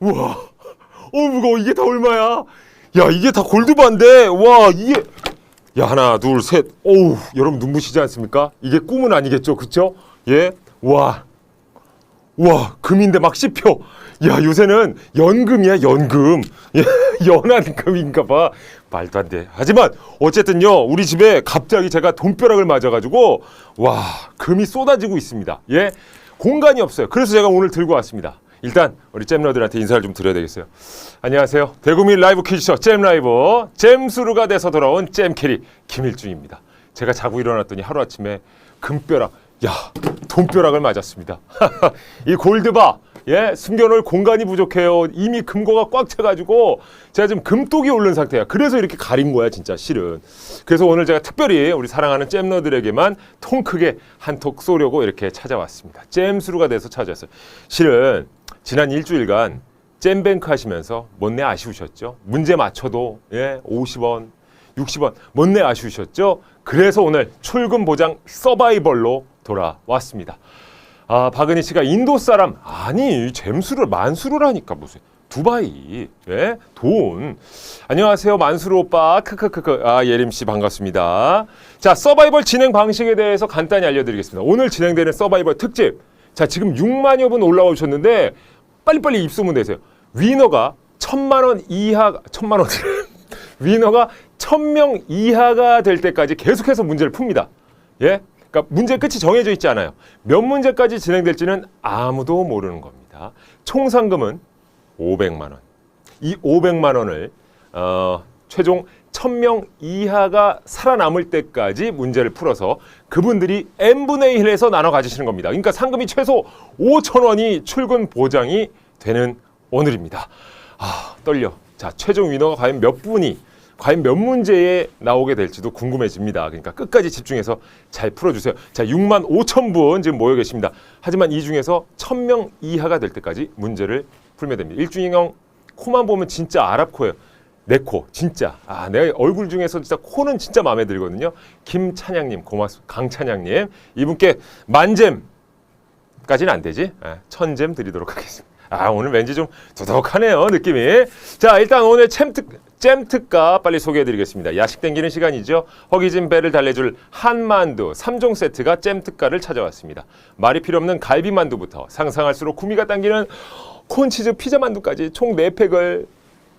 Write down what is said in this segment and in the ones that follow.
우와, 어 무거워. 이게 다 얼마야? 야, 이게 다 골드바인데, 와, 이게 야 하나, 둘, 셋. 어우, 여러분 눈부시지 않습니까? 이게 꿈은 아니겠죠, 그쵸? 예, 와, 와, 금인데 막 씹혀. 야, 요새는 연금이야, 연금. 예, 연한 금인가 봐. 말도 안 돼. 하지만 어쨌든요, 우리 집에 갑자기 제가 돈벼락을 맞아가지고 와, 금이 쏟아지고 있습니다. 예, 공간이 없어요. 그래서 제가 오늘 들고 왔습니다. 일단 우리 잼러들한테 인사를 좀 드려야 되겠어요. 안녕하세요. 대구민 라이브 퀴즈쇼 잼라이브 잼수루가 돼서 돌아온 잼캐리 김일중입니다. 제가 자고 일어났더니 하루아침에 금벼락, 야 돈벼락을 맞았습니다. 이 골드바 예 숨겨놓을 공간이 부족해요. 이미 금고가 꽉 차가지고 제가 지금 금독이 오른 상태야. 그래서 이렇게 가린 거야 진짜 실은. 그래서 오늘 제가 특별히 우리 사랑하는 잼러들에게만 통 크게 한 톡 쏘려고 이렇게 찾아왔습니다. 잼수루가 돼서 찾아왔어요. 실은 지난 일주일간 잼뱅크 하시면서 못내 아쉬우셨죠? 문제 맞춰도 예 50원, 60원 못내 아쉬우셨죠? 그래서 오늘 출금 보장 서바이벌로 돌아왔습니다. 아 박은희 씨가 인도 사람. 아니 잼수를 만수르라니까 무슨. 두바이. 예? 돈. 안녕하세요 만수르 오빠. 크크크크. 아 예림 씨 반갑습니다. 자 서바이벌 진행 방식에 대해서 간단히 알려드리겠습니다. 오늘 진행되는 서바이벌 특집. 자 지금 6만여 분 올라오셨는데 빨리빨리 입소문 내세요. 위너가 천만 원 이하 천만 원. 위너가 천 명 이하가 될 때까지 계속해서 문제를 풉니다. 예 그러니까 문제 끝이 정해져 있지 않아요. 몇 문제까지 진행될지는 아무도 모르는 겁니다. 총 상금은 500만 원. 이 500만 원을 어, 최종 1000명 이하가 살아남을 때까지 문제를 풀어서 그분들이 n분의 1에서 나눠 가지시는 겁니다. 그러니까 상금이 최소 5천 원이 출근 보장이 되는 오늘입니다. 아, 떨려. 자, 최종 위너가 과연 몇 분이 과연 몇 문제에 나오게 될지도 궁금해집니다. 그러니까 끝까지 집중해서 잘 풀어주세요. 자, 6만 5천 분 지금 모여 계십니다. 하지만 이 중에서 1000명 이하가 될 때까지 문제를 풀면 됩니다. 일중이 형 코만 보면 진짜 아랍 코예요. 내 코, 진짜. 아, 내 얼굴 중에서 진짜 코는 진짜 마음에 들거든요. 김찬양님, 고맙습니다. 강찬양님. 이분께 만잼 까지는 안 되지. 아, 천잼 드리도록 하겠습니다. 아, 오늘 왠지 좀 두둑하네요, 느낌이. 자, 일단 오늘 챔특, 잼특가 빨리 소개해드리겠습니다. 야식 땡기는 시간이죠. 허기진 배를 달래줄 한만두 3종 세트가 잼 특가를 찾아왔습니다. 말이 필요 없는 갈비만두부터 상상할수록 구미가 당기는 콘치즈 피자만두까지 총 4팩을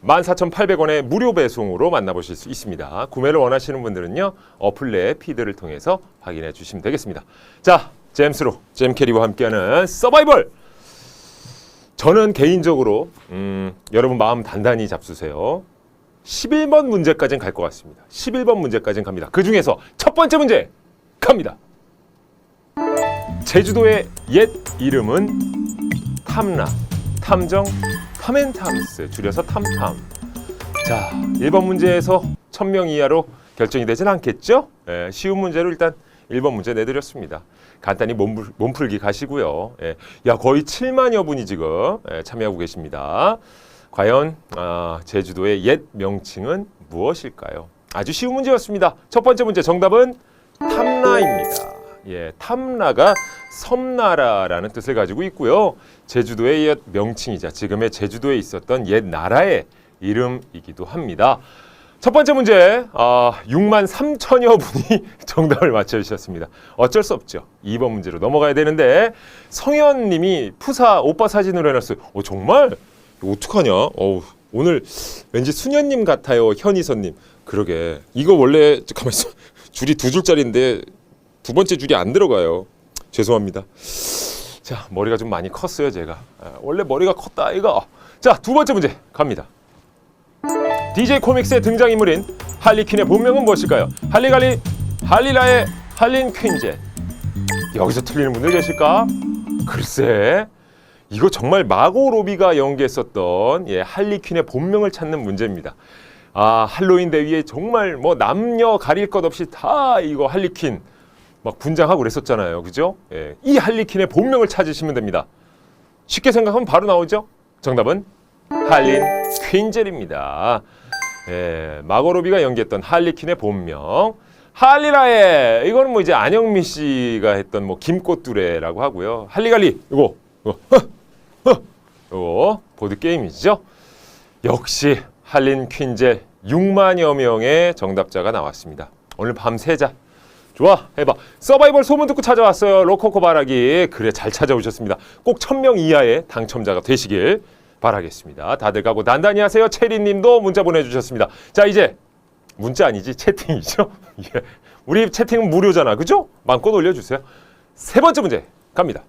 14,800원의 무료 배송으로 만나보실 수 있습니다. 구매를 원하시는 분들은요. 어플 내 피드를 통해서 확인해 주시면 되겠습니다. 자, 잼스로 잼캐리와 함께하는 서바이벌 저는 개인적으로 음, 여러분 마음 단단히 잡수세요. 11번 문제까지는 갈 것 같습니다. 11번 문제까지는 갑니다. 그 중에서 첫 번째 문제 갑니다. 제주도의 옛 이름은 탐라, 탐정, 탐앤탐스, 줄여서 탐탐. 자, 1번 문제에서 1000명 이하로 결정이 되진 않겠죠? 예, 쉬운 문제로 일단 1번 문제 내드렸습니다. 간단히 몸풀, 몸풀기 가시고요. 예, 야, 거의 7만여 분이 지금 예, 참여하고 계십니다. 과연 아, 제주도의 옛 명칭은 무엇일까요? 아주 쉬운 문제였습니다. 첫 번째 문제 정답은 탐라입니다. 예, 탐라가 섬나라라는 뜻을 가지고 있고요. 제주도의 옛 명칭이자 지금의 제주도에 있었던 옛 나라의 이름이기도 합니다. 첫 번째 문제, 아, 6만 3천여 분이 정답을 맞춰주셨습니다. 어쩔 수 없죠. 2번 문제로 넘어가야 되는데 성현 님이 푸사 오빠 사진으로 해놨어요. 어, 정말? 어떡하냐? 어우, 오늘 왠지 수녀님 같아요, 현희선님. 그러게. 이거 원래 잠깐만 있어. 줄이 두 줄짜리인데 두 번째 줄이 안 들어가요. 죄송합니다. 자, 머리가 좀 많이 컸어요, 제가. 아, 원래 머리가 컸다, 이거. 자, 두 번째 문제 갑니다. DJ 코믹스의 등장인물인 할리퀸의 본명은 무엇일까요? 할리갈리, 할리라의 할린 퀸제. 여기서 틀리는 분들 계실까? 글쎄, 이거 정말 마고 로비가 연기했었던 예, 할리퀸의 본명을 찾는 문제입니다. 아 할로윈 대위에 정말 뭐 남녀 가릴 것 없이 다 이거 할리퀸 막 분장하고 그랬었잖아요. 그죠? 예. 이 할리퀸의 본명을 찾으시면 됩니다. 쉽게 생각하면 바로 나오죠? 정답은 할린 퀸젤입니다. 예, 마고로비가 연기했던 할리퀸의 본명 할리라에 이거는 뭐 이제 안영미 씨가 했던 뭐 김꽃두레라고 하고요. 할리갈리 이거 이거 이거 보드 게임이죠. 역시 할린 퀸젤 6만여 명의 정답자가 나왔습니다. 오늘 밤 새자. 좋아 해봐 서바이벌 소문 듣고 찾아왔어요 로코코 바라기 그래 잘 찾아오셨습니다 꼭 1000명 이하의 당첨자가 되시길 바라겠습니다. 다들 가고 단단히 하세요. 체리님도 문자 보내주셨습니다. 자 이제 문자 아니지? 채팅이죠? 예. 우리 채팅은 무료잖아. 그죠? 마음껏 올려주세요. 세 번째 문제 갑니다.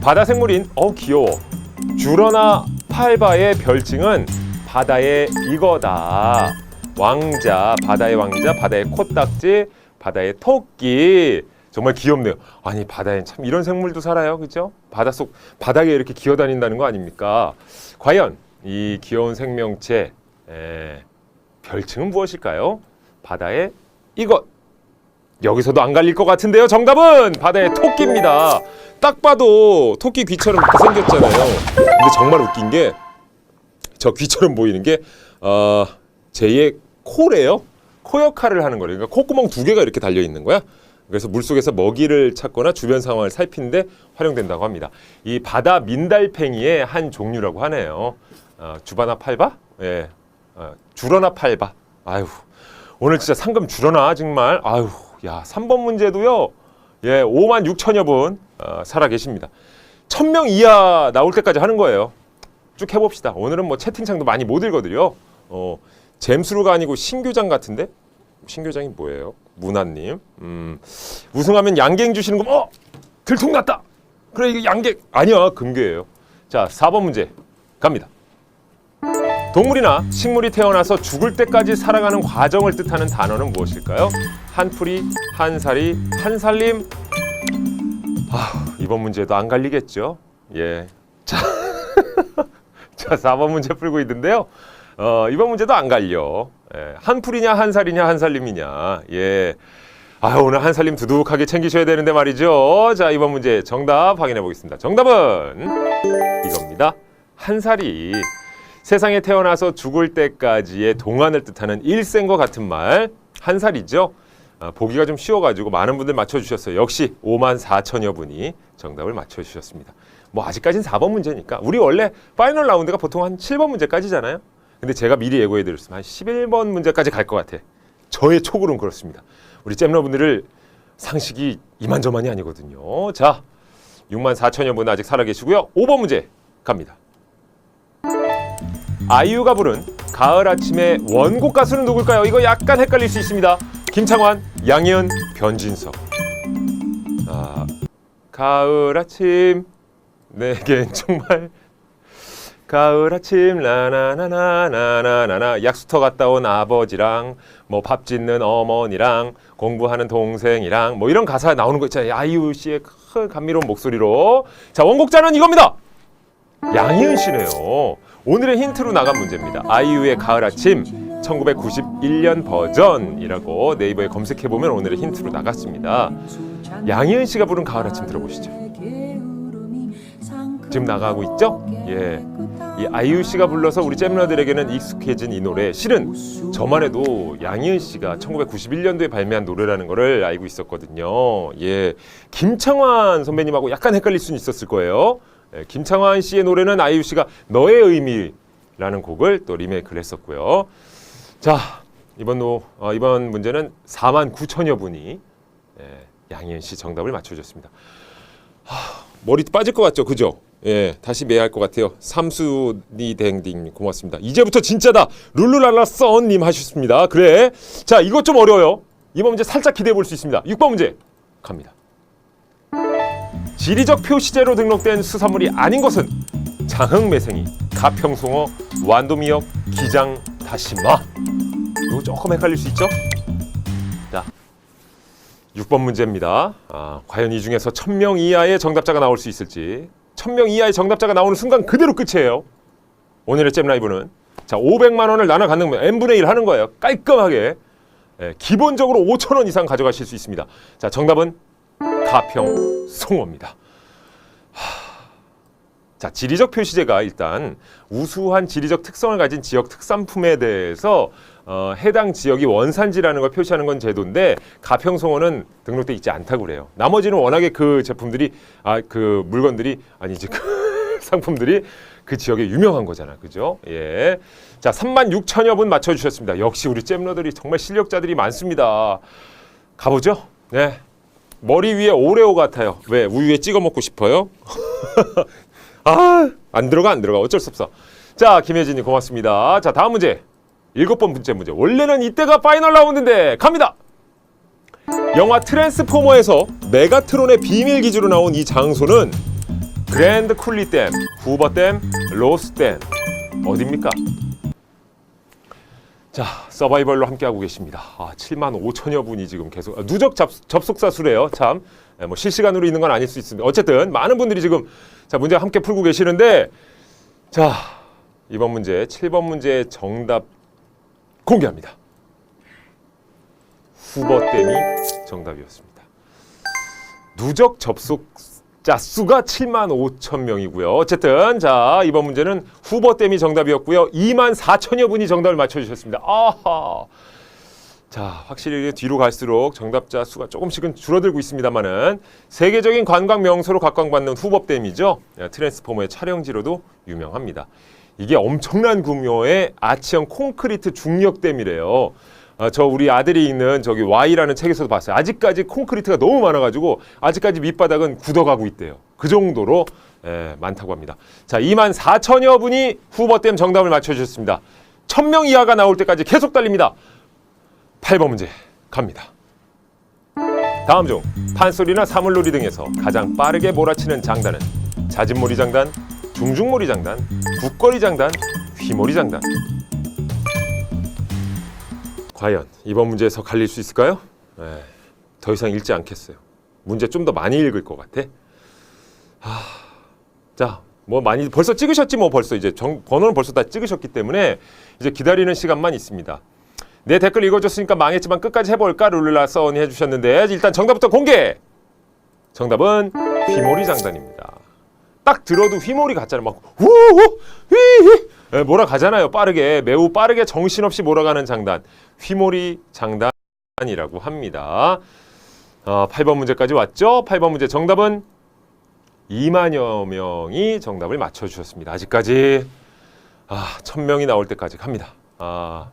바다 생물인 어 귀여워. 주러나 팔바의 별칭은 바다의 이거다. 왕자, 바다의 왕자, 바다의 코딱지, 바다의 토끼. 정말 귀엽네요. 아니 바다엔 참 이런 생물도 살아요, 그죠? 바닷속 바닥에 이렇게 기어다닌다는 거 아닙니까? 과연 이 귀여운 생명체 에, 별칭은 무엇일까요? 바다의 이것. 여기서도 안 갈릴 것 같은데요. 정답은 바다의 토끼입니다. 딱 봐도 토끼 귀처럼 이렇게 생겼잖아요. 근데 정말 웃긴 게 저 귀처럼 보이는 게 어, 제2의 코래요. 코 역할을 하는 거래요. 그러니까 콧구멍 두 개가 이렇게 달려 있는 거야. 그래서 물속에서 먹이를 찾거나 주변 상황을 살피는데 활용된다고 합니다. 이 바다 민달팽이의 한 종류라고 하네요. 어, 주바나 팔바? 예. 어, 주러나 팔바. 아유. 오늘 진짜 상금 줄어나 정말. 아유. 야, 3번 문제도요. 예, 5만 6천여 분 어, 살아 계십니다. 1000명 이하 나올 때까지 하는 거예요. 쭉 해봅시다. 오늘은 뭐 채팅창도 많이 못 읽어드려. 어, 잼수루가 아니고 신교장 같은데? 신교장이 뭐예요? 문화님. 음, 우승하면 양갱 주시는 거, 어! 들통났다! 그래, 이게 양갱. 아니야, 금괴예요. 자, 4번 문제 갑니다. 동물이나 식물이 태어나서 죽을 때까지 살아가는 과정을 뜻하는 단어는 무엇일까요? 한풀이, 한살이, 한살림. 아, 이번 문제도 안 갈리겠죠? 예. 자, 자 4번 문제 풀고 있는데요. 어, 이번 문제도 안 갈려. 예, 한 풀이냐, 한 살이냐, 한 살림이냐. 예. 아, 오늘 한 살림 두둑하게 챙기셔야 되는데 말이죠. 자, 이번 문제 정답 확인해 보겠습니다. 정답은 이겁니다. 한 살이. 세상에 태어나서 죽을 때까지의 동안을 뜻하는 일생과 같은 말 한 살이죠. 아, 보기가 좀 쉬워가지고 많은 분들 맞춰주셨어요. 역시 5만 4천여 분이 정답을 맞춰주셨습니다. 뭐 아직까지는 4번 문제니까 우리 원래 파이널 라운드가 보통 한 7번 문제까지잖아요. 근데 제가 미리 예고해 드렸으면 한 11번 문제까지 갈 것 같아. 저의 촉으로는 그렇습니다. 우리 잼러분들을 상식이 이만저만이 아니거든요. 자, 6만 4천여 분 아직 살아계시고요. 5번 문제 갑니다. 아이유가 부른 가을 아침의 원곡 가수는 누굴까요? 이거 약간 헷갈릴 수 있습니다. 김창완, 양희은, 변진석. 아, 가을 아침 내겐 정말 가을 아침 라나나나나나나나 약수터 갔다 온 아버지랑 뭐 밥 짓는 어머니랑 공부하는 동생이랑 뭐 이런 가사 나오는 거 있잖아요. 아이유 씨의 큰 감미로운 목소리로 자 원곡자는 이겁니다. 양희은 씨네요. 오늘의 힌트로 나간 문제입니다. 아이유의 가을 아침 1991년 버전이라고 네이버에 검색해 보면 오늘의 힌트로 나갔습니다. 양희은 씨가 부른 가을 아침 들어보시죠. 지금 나가고 있죠? 예. 이 아이유 씨가 불러서 우리 잼러들에게는 익숙해진 이 노래 실은 저만 해도 양희은 씨가 1991년도에 발매한 노래라는 거를 알고 있었거든요. 예. 김창완 선배님하고 약간 헷갈릴 수는 있었을 거예요. 예, 김창완 씨의 노래는 아이유 씨가 너의 의미라는 곡을 또 리메이크를 했었고요. 자, 이번 노, 어, 이번 문제는 4만 9천여 분이 예, 양희은 씨 정답을 맞춰주셨습니다. 하, 머리 빠질 것 같죠, 그죠? 예, 다시 매할 것 같아요. 삼수니 댕딩 고맙습니다. 이제부터 진짜다. 룰루랄라 썬님 하셨습니다. 그래. 자, 이것 좀 어려워요. 이번 문제 살짝 기대해 볼 수 있습니다. 6번 문제 갑니다. 지리적 표시제로 등록된 수산물이 아닌 것은 장흥매생이, 가평송어, 완도미역, 기장, 다시마. 이거 조금 헷갈릴 수 있죠? 자, 6번 문제입니다. 아, 과연 이 중에서 1000명 이하의 정답자가 나올 수 있을지. 1000명 이하의 정답자가 나오는 순간 그대로 끝이에요. 오늘의 잼 라이브는 자 500만 원을 나눠 갖는 거예요. n분의 1 하는 거예요. 깔끔하게 예, 기본적으로 5천 원 이상 가져가실 수 있습니다. 자, 정답은 가평 송어입니다. 자, 지리적 표시제가 일단 우수한 지리적 특성을 가진 지역 특산품에 대해서 어, 해당 지역이 원산지라는 걸 표시하는 건 제도인데 가평송어는 등록돼 있지 않다고 그래요. 나머지는 워낙에 그 제품들이 아 그 물건들이 아니지 그 상품들이 그 지역에 유명한 거잖아. 그죠? 예. 자, 3만 6천여 분 맞춰 주셨습니다. 역시 우리 잼러들이 정말 실력자들이 많습니다. 가 보죠. 네. 머리 위에 오레오 같아요. 왜? 우유에 찍어 먹고 싶어요? 아, 안 들어가 안 들어가. 어쩔 수 없어. 자, 김혜진님 고맙습니다. 자, 다음 문제. 일곱 번째 문제. 원래는 이때가 파이널 라운드인데 갑니다. 영화 트랜스포머에서 메가트론의 비밀 기지로 나온 이 장소는 그랜드 쿨리 댐, 후버 댐, 로스 댐 어딥니까? 자, 서바이벌로 함께하고 계십니다. 아, 7만 5천여 분이 지금 계속 아, 누적 잡, 접속자 수래요. 참, 예, 뭐 실시간으로 있는 건 아닐 수 있습니다. 어쨌든 많은 분들이 지금 자 문제 함께 풀고 계시는데, 자 이번 문제 7번 문제 정답 공개합니다. 후버댐이 정답이었습니다. 누적 접속자 수가 7만 5천 명이고요. 어쨌든 자 이번 문제는 후버댐이 정답이었고요. 2만 4천여 분이 정답을 맞춰주셨습니다. 아하. 자, 확실히 뒤로 갈수록 정답자 수가 조금씩은 줄어들고 있습니다만은 세계적인 관광 명소로 각광받는 후법댐이죠. 예, 트랜스포머의 촬영지로도 유명합니다. 이게 엄청난 규모의 아치형 콘크리트 중력댐이래요. 아, 저 우리 아들이 읽는 저기 Y라는 책에서도 봤어요. 아직까지 콘크리트가 너무 많아가지고 아직까지 밑바닥은 굳어가고 있대요. 그 정도로 예, 많다고 합니다. 자, 2만 4천여 분이 후버댐 정답을 맞춰주셨습니다. 1000명 이하가 나올 때까지 계속 달립니다. 8번 문제 갑니다. 다음 중 판소리나 사물놀이 등에서 가장 빠르게 몰아치는 장단은 자진몰이 장단, 중중몰이 장단, 국거리 장단, 휘몰이 장단. 과연 이번 문제에서 갈릴 수 있을까요? 네, 더 이상 읽지 않겠어요. 문제 좀 더 많이 읽을 것 같아. 하, 자, 뭐 많이 벌써 찍으셨지 뭐 벌써 이제 정, 번호는 벌써 다 찍으셨기 때문에 이제 기다리는 시간만 있습니다. 내 댓글 읽어줬으니까 망했지만 끝까지 해볼까 룰라 써니 해주셨는데 일단 정답부터 공개. 정답은 휘몰이 장단입니다. 딱 들어도 휘몰이 같잖아요. 막 후후 휘휘 예, 몰아가잖아요. 빠르게 매우 빠르게 정신없이 몰아가는 장단 휘몰이 장단이라고 합니다. 어, 8번 문제까지 왔죠? 8번 문제 정답은 2만여 명이 정답을 맞춰주셨습니다. 아직까지 아, 1000명이 나올 때까지 갑니다. 아,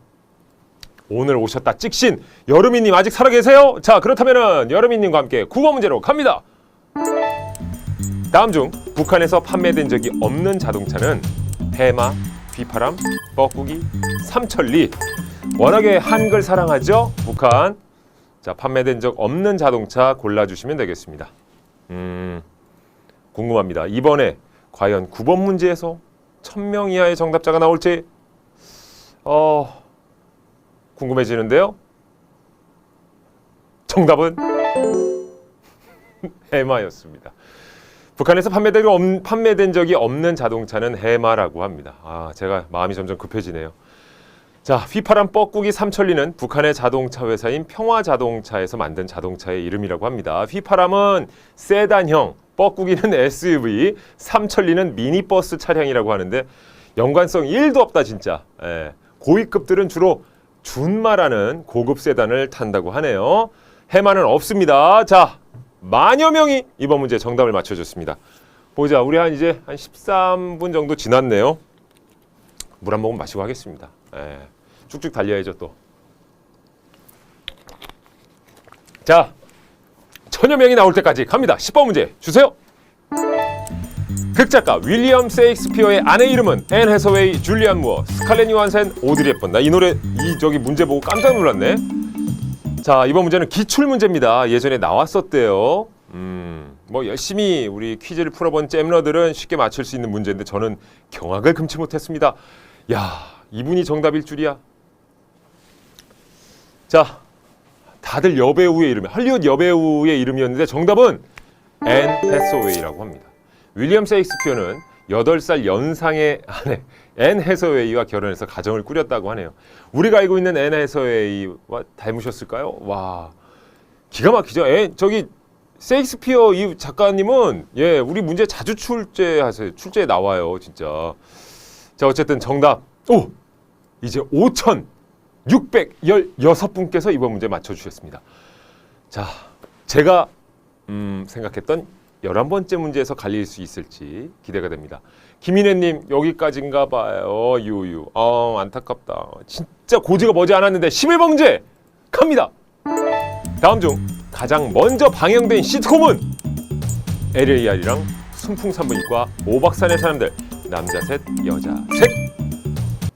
오늘 오셨다 찍신 여름이님 아직 살아계세요? 자 그렇다면 은 여름이님과 함께 9번 문제로 갑니다. 다음 중 북한에서 판매된 적이 없는 자동차는 해마, 비파람, 뻐꾸기, 삼천리. 워낙에 한글 사랑하죠? 북한. 자 판매된 적 없는 자동차 골라주시면 되겠습니다. 음 궁금합니다. 이번에 과연 9번 문제에서 1000명 이하의 정답자가 나올지 어 궁금해지는데요. 정답은 해마였습니다. 북한에서 판매된, 없, 판매된 적이 없는 자동차는 해마라고 합니다. 아, 제가 마음이 점점 급해지네요. 자, 휘파람 뻐꾸기 삼천리는 북한의 자동차 회사인 평화자동차에서 만든 자동차의 이름이라고 합니다. 휘파람은 세단형, 뻐꾸기는 SUV, 삼천리는 미니버스 차량이라고 하는데 연관성 1도 없다 진짜. 예. 고위급들은 주로 준마라는 고급 세단을 탄다고 하네요. 해마는 없습니다. 자, 만여 명이 이번 문제 정답을 맞춰줬습니다. 보자, 우리 한 이제 한 13분 정도 지났네요. 물 한 모금 마시고 하겠습니다. 예, 쭉쭉 달려야죠 또. 자, 천여 명이 나올 때까지 갑니다. 10번 문제 주세요. 극작가 윌리엄 세익스피어의 아내 이름은 앤 해서웨이, 줄리안 무어, 스칼렛 요한센, 오드리 헵번. 나 이 노래 이 저기 문제 보고 깜짝 놀랐네. 자 이번 문제는 기출 문제입니다. 예전에 나왔었대요. 음, 뭐 열심히 우리 퀴즈를 풀어본 잼러들은 쉽게 맞출 수 있는 문제인데 저는 경악을 금치 못했습니다. 야 이분이 정답일 줄이야. 자 다들 여배우의 이름이 할리우드 여배우의 이름이었는데 정답은 앤 해서웨이라고 합니다. 윌리엄 세익스피어는 8살 연상의 아내 앤 해서웨이와 결혼해서 가정을 꾸렸다고 하네요. 우리가 알고 있는 앤 해서웨이와 닮으셨을까요? 와 기가 막히죠. 애, 저기 세익스피어 이 작가님은 예 우리 문제 자주 출제하세요. 출제에 나와요 진짜. 자 어쨌든 정답 오 이제 5,616분께서 이번 문제 맞춰주셨습니다. 자 제가 음, 생각했던 11번째 문제에서 갈릴 수 있을지 기대가 됩니다. 김인혜님 여기까지인가 봐요. 유유. 아 안타깝다. 진짜 고지가 머지 않았는데 11번 문제 갑니다. 다음 중 가장 먼저 방영된 시트콤은 LAR이랑 순풍산부인과 오박산의 사람들 남자 셋 여자 셋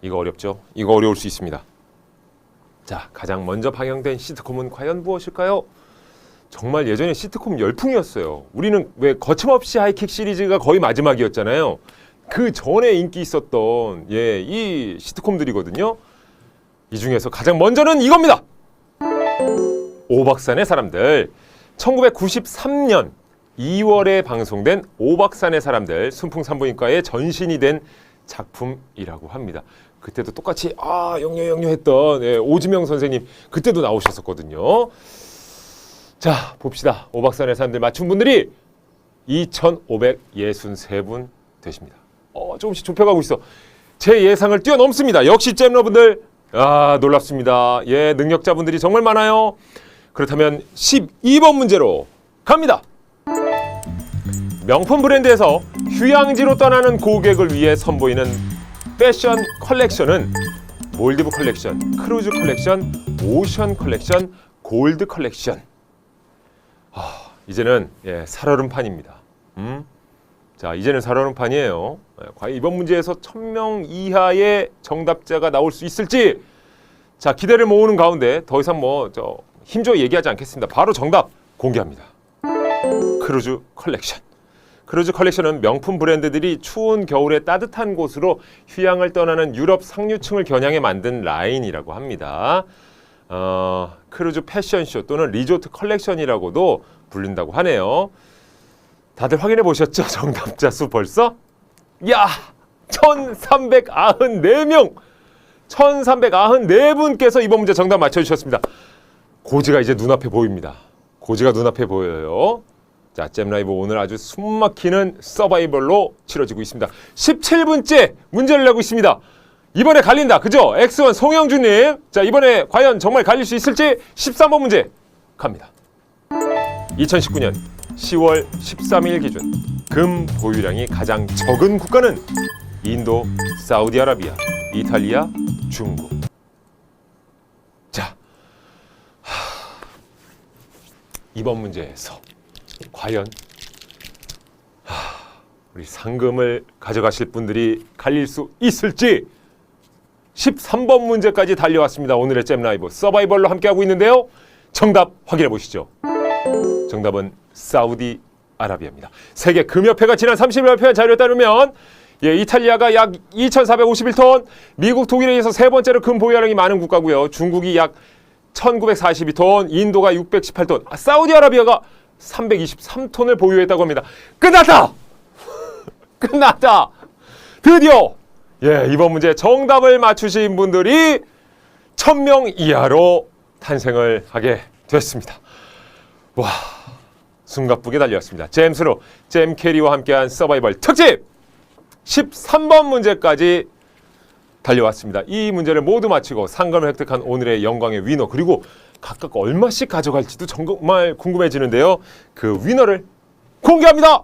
이거 어렵죠? 이거 어려울 수 있습니다. 자 가장 먼저 방영된 시트콤은 과연 무엇일까요? 정말 예전에 시트콤 열풍이었어요. 우리는 왜 거침없이 하이킥 시리즈가 거의 마지막이었잖아요. 그 전에 인기 있었던 예, 이 시트콤들이거든요. 이 중에서 가장 먼저는 이겁니다. 오박산의 사람들. 1993년 2월에 방송된 오박산의 사람들 순풍산부인과의 전신이 된 작품이라고 합니다. 그때도 똑같이 아 영녀 영녀 했던 예, 오지명 선생님 그때도 나오셨었거든요. 자 봅시다. 오박산의 사람들 맞춘 분들이 2,563분 되십니다. 어, 조금씩 좁혀가고 있어. 제 예상을 뛰어넘습니다. 역시 잼러분들 아 놀랍습니다. 예 능력자분들이 정말 많아요. 그렇다면 12번 문제로 갑니다. 명품 브랜드에서 휴양지로 떠나는 고객을 위해 선보이는 패션 컬렉션은 몰디브 컬렉션, 크루즈 컬렉션, 오션 컬렉션, 골드 컬렉션. 아, 이제는 예, 살얼음판입니다. 음? 자, 이제는 살얼음판이에요. 예, 과연 이번 문제에서 1000명 이하의 정답자가 나올 수 있을지 자, 기대를 모으는 가운데 더 이상 뭐 저 힘줘 얘기하지 않겠습니다. 바로 정답 공개합니다. 크루즈 컬렉션. 크루즈 컬렉션은 명품 브랜드들이 추운 겨울에 따뜻한 곳으로 휴양을 떠나는 유럽 상류층을 겨냥해 만든 라인이라고 합니다. 어, 크루즈 패션쇼 또는 리조트 컬렉션이라고도 불린다고 하네요. 다들 확인해 보셨죠? 정답자 수 벌써? 야! 1394명! 1394분께서 이번 문제 정답 맞춰주셨습니다. 고지가 이제 눈앞에 보입니다. 고지가 눈앞에 보여요. 자, 잼라이브 오늘 아주 숨막히는 서바이벌로 치러지고 있습니다. 17분째 문제를 내고 있습니다. 이번에 갈린다. 그죠? X1 송영주님. 자, 이번에 과연 정말 갈릴 수 있을지 13번 문제 갑니다. 2019년 10월 13일 기준 금 보유량이 가장 적은 국가는 인도, 사우디아라비아, 이탈리아, 중국. 자, 하, 이번 문제에서 과연 하, 우리 상금을 가져가실 분들이 갈릴 수 있을지 13번 문제까지 달려왔습니다. 오늘의 잼 라이브 서바이벌로 함께하고 있는데요. 정답 확인해 보시죠. 정답은 사우디 아라비아입니다. 세계 금협회가 지난 30일 발표한 자료에 따르면 예, 이탈리아가 약 2,451톤, 미국, 독일에 이어서 세 번째로 금 보유량이 많은 국가고요. 중국이 약 1,942톤, 인도가 618톤, 아, 사우디아라비아가 323톤을 보유했다고 합니다. 끝났다! 끝났다! 드디어 예, 이번 문제 정답을 맞추신 분들이 1000명 이하로 탄생을 하게 됐습니다. 와, 숨가쁘게 달려왔습니다. 잼스로 잼 캐리와 함께한 서바이벌 특집 13번 문제까지 달려왔습니다. 이 문제를 모두 마치고 상금을 획득한 오늘의 영광의 위너 그리고 각각 얼마씩 가져갈지도 정말 궁금해지는데요. 그 위너를 공개합니다.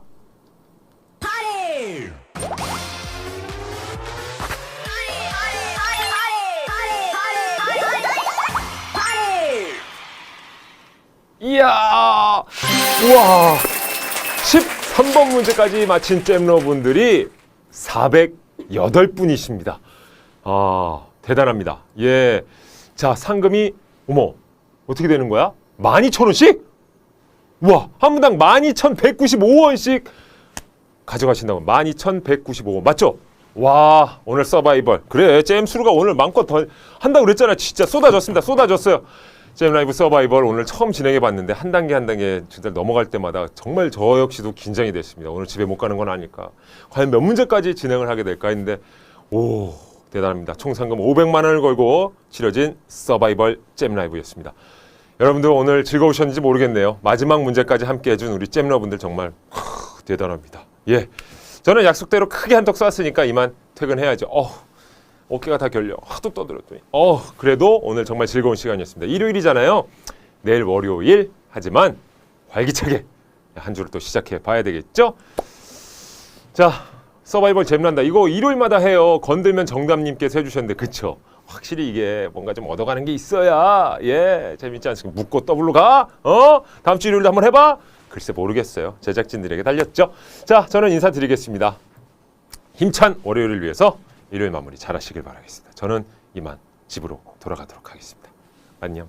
이야, 우와, 13번 문제까지 마친 잼러분들이 408분이십니다. 아, 대단합니다. 예. 자, 상금이, 어머, 어떻게 되는 거야? 12,000원씩? 우와, 한 분당 12,195원씩 가져가신다고. 12,195원. 맞죠? 와, 오늘 서바이벌. 그래, 잼수루가 오늘 마음껏 더 한다고 그랬잖아. 진짜 쏟아졌습니다. 쏟아졌어요. 잼 라이브 서바이벌 오늘 처음 진행해 봤는데 한 단계 한 단계 진짜 넘어갈 때마다 정말 저 역시도 긴장이 됐습니다. 오늘 집에 못 가는 건 아닐까. 과연 몇 문제까지 진행을 하게 될까 했는데 오 대단합니다. 총 상금 500만 원을 걸고 치러진 서바이벌 잼 라이브였습니다. 여러분들 오늘 즐거우셨는지 모르겠네요. 마지막 문제까지 함께 해준 우리 잼러분들 정말 후, 대단합니다. 예, 저는 약속대로 크게 한턱 쐈으니까 이만 퇴근해야죠. 어, 어깨가 다 결려. 하도 떠들었더니. 어, 그래도 오늘 정말 즐거운 시간이었습니다. 일요일이잖아요. 내일 월요일 하지만 활기차게 한 주를 또 시작해 봐야 되겠죠? 자, 서바이벌 잼난다. 이거 일요일마다 해요. 건들면 정답님께서 해주셨는데 그쵸? 확실히 이게 뭔가 좀 얻어가는 게 있어야 예 재밌지 않습니까? 묻고 더블로 가? 어? 다음 주 일요일도 한번 해봐? 글쎄 모르겠어요. 제작진들에게 달렸죠. 자, 저는 인사드리겠습니다. 힘찬 월요일을 위해서 일요일 마무리 잘 하시길 바라겠습니다. 저는 이만 집으로 돌아가도록 하겠습니다. 안녕.